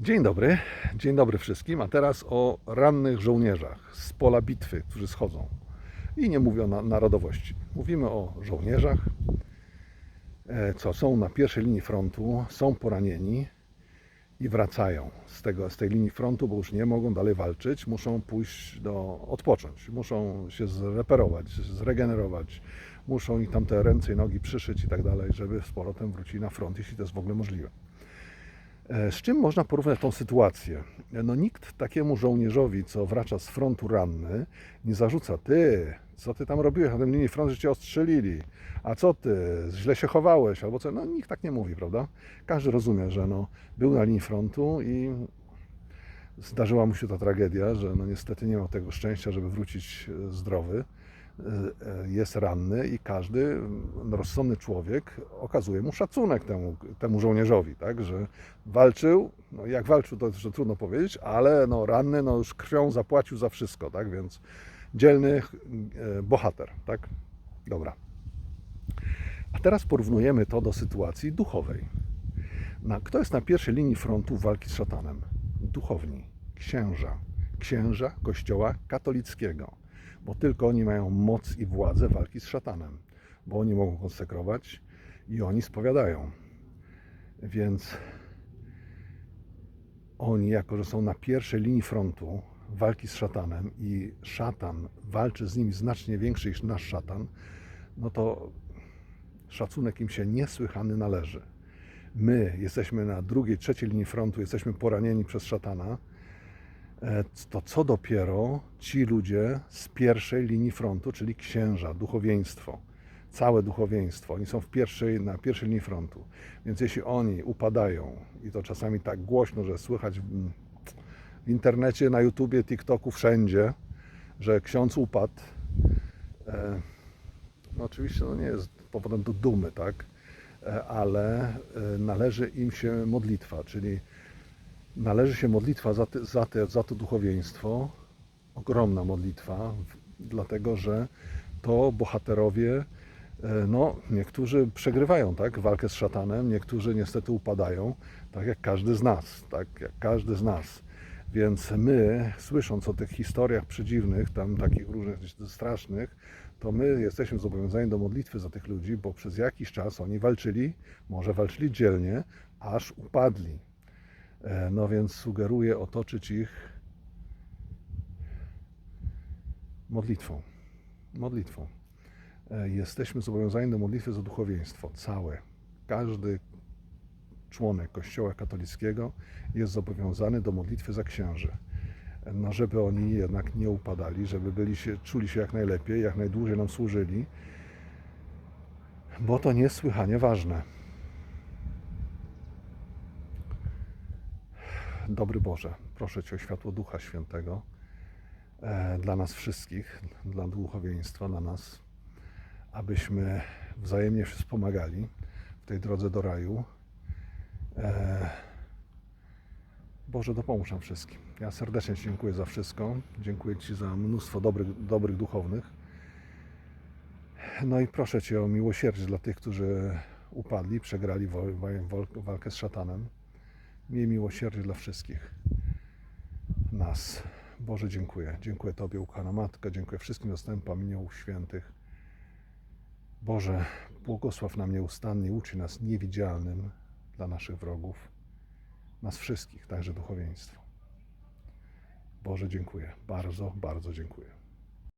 Dzień dobry, dzień dobry wszystkim. A teraz o rannych żołnierzach z pola bitwy, którzy schodzą. I nie mówię o na- narodowości. Mówimy o żołnierzach, e, co są na pierwszej linii frontu, są poranieni i wracają z, tego, z tej linii frontu, bo już nie mogą dalej walczyć, muszą pójść do, odpocząć, muszą się zreperować, zregenerować, muszą i tam te ręce i nogi przyszyć i tak dalej, żeby z powrotem wrócili na front, jeśli to jest w ogóle możliwe. E, Z czym można porównać tą sytuację? No nikt takiemu żołnierzowi, co wraca z frontu ranny, nie zarzuca, ty, co ty tam robiłeś na tym linii frontu, że cię ostrzelili, a co ty, źle się chowałeś, albo co, no nikt tak nie mówi, prawda? Każdy rozumie, że no, był na linii frontu i zdarzyła mu się ta tragedia, że no niestety nie miał tego szczęścia, żeby wrócić e, zdrowy, jest ranny i każdy mm, rozsądny człowiek okazuje mu szacunek temu, temu żołnierzowi, tak, że walczył, no jak walczył to jeszcze trudno powiedzieć, ale no ranny no już krwią zapłacił za wszystko, tak, więc dzielny e, bohater, tak, dobra. A teraz porównujemy to do sytuacji duchowej. Na, kto jest na pierwszej linii frontu walki z szatanem? Duchowni, księża, księża Kościoła katolickiego, bo tylko oni mają moc i władzę walki z szatanem, bo oni mogą konsekrować i oni spowiadają. Więc oni, jako że są na pierwszej linii frontu walki z szatanem i szatan walczy z nimi znacznie większy niż nasz szatan, no to szacunek im się niesłychany należy my jesteśmy na drugiej, trzeciej linii frontu, jesteśmy poranieni przez szatana, to co dopiero ci ludzie z pierwszej linii frontu, czyli księża, duchowieństwo, całe duchowieństwo, oni są w pierwszej, na pierwszej linii frontu. Więc jeśli oni upadają, i to czasami tak głośno, że słychać w, w internecie, na YouTubie, TikToku, wszędzie, że ksiądz upadł, e, no oczywiście to nie jest powodem do dumy, tak? E, ale e, należy im się modlitwa, czyli należy się modlitwa za, za, te, za to duchowieństwo, ogromna modlitwa, dlatego że to bohaterowie, e, no niektórzy przegrywają tak, walkę z szatanem, niektórzy niestety upadają, tak jak każdy z nas, tak jak każdy z nas. Więc my, słysząc o tych historiach przedziwnych, tam takich różnych strasznych, to my jesteśmy zobowiązani do modlitwy za tych ludzi, bo przez jakiś czas oni walczyli, może walczyli dzielnie, aż upadli. E, No więc sugeruję otoczyć ich modlitwą. Modlitwą. E, Jesteśmy zobowiązani do modlitwy za duchowieństwo, całe. Każdy członek Kościoła katolickiego jest zobowiązany do modlitwy za księży. No, żeby oni jednak nie upadali, żeby byli się, czuli się jak najlepiej, jak najdłużej nam służyli, bo to niesłychanie ważne. Dobry Boże, proszę Cię o światło Ducha Świętego e, dla nas wszystkich, dla duchowieństwa, dla nas, abyśmy wzajemnie się wspomagali w tej drodze do raju. E, Boże, dopomóż nam wszystkim. Ja serdecznie Ci dziękuję za wszystko. Dziękuję Ci za mnóstwo dobrych, dobrych duchownych. No i proszę Cię o miłosierdzie dla tych, którzy upadli, przegrali walkę z szatanem. Miej miłosierdzie dla wszystkich nas. Boże, dziękuję. Dziękuję Tobie, ukochana Matko. Dziękuję wszystkim zastępom aniołów świętych. Boże, błogosław nam nieustannie, uczy nas niewidzialnym dla naszych wrogów nas wszystkich, także duchowieństwo. Boże, dziękuję. Bardzo, bardzo dziękuję.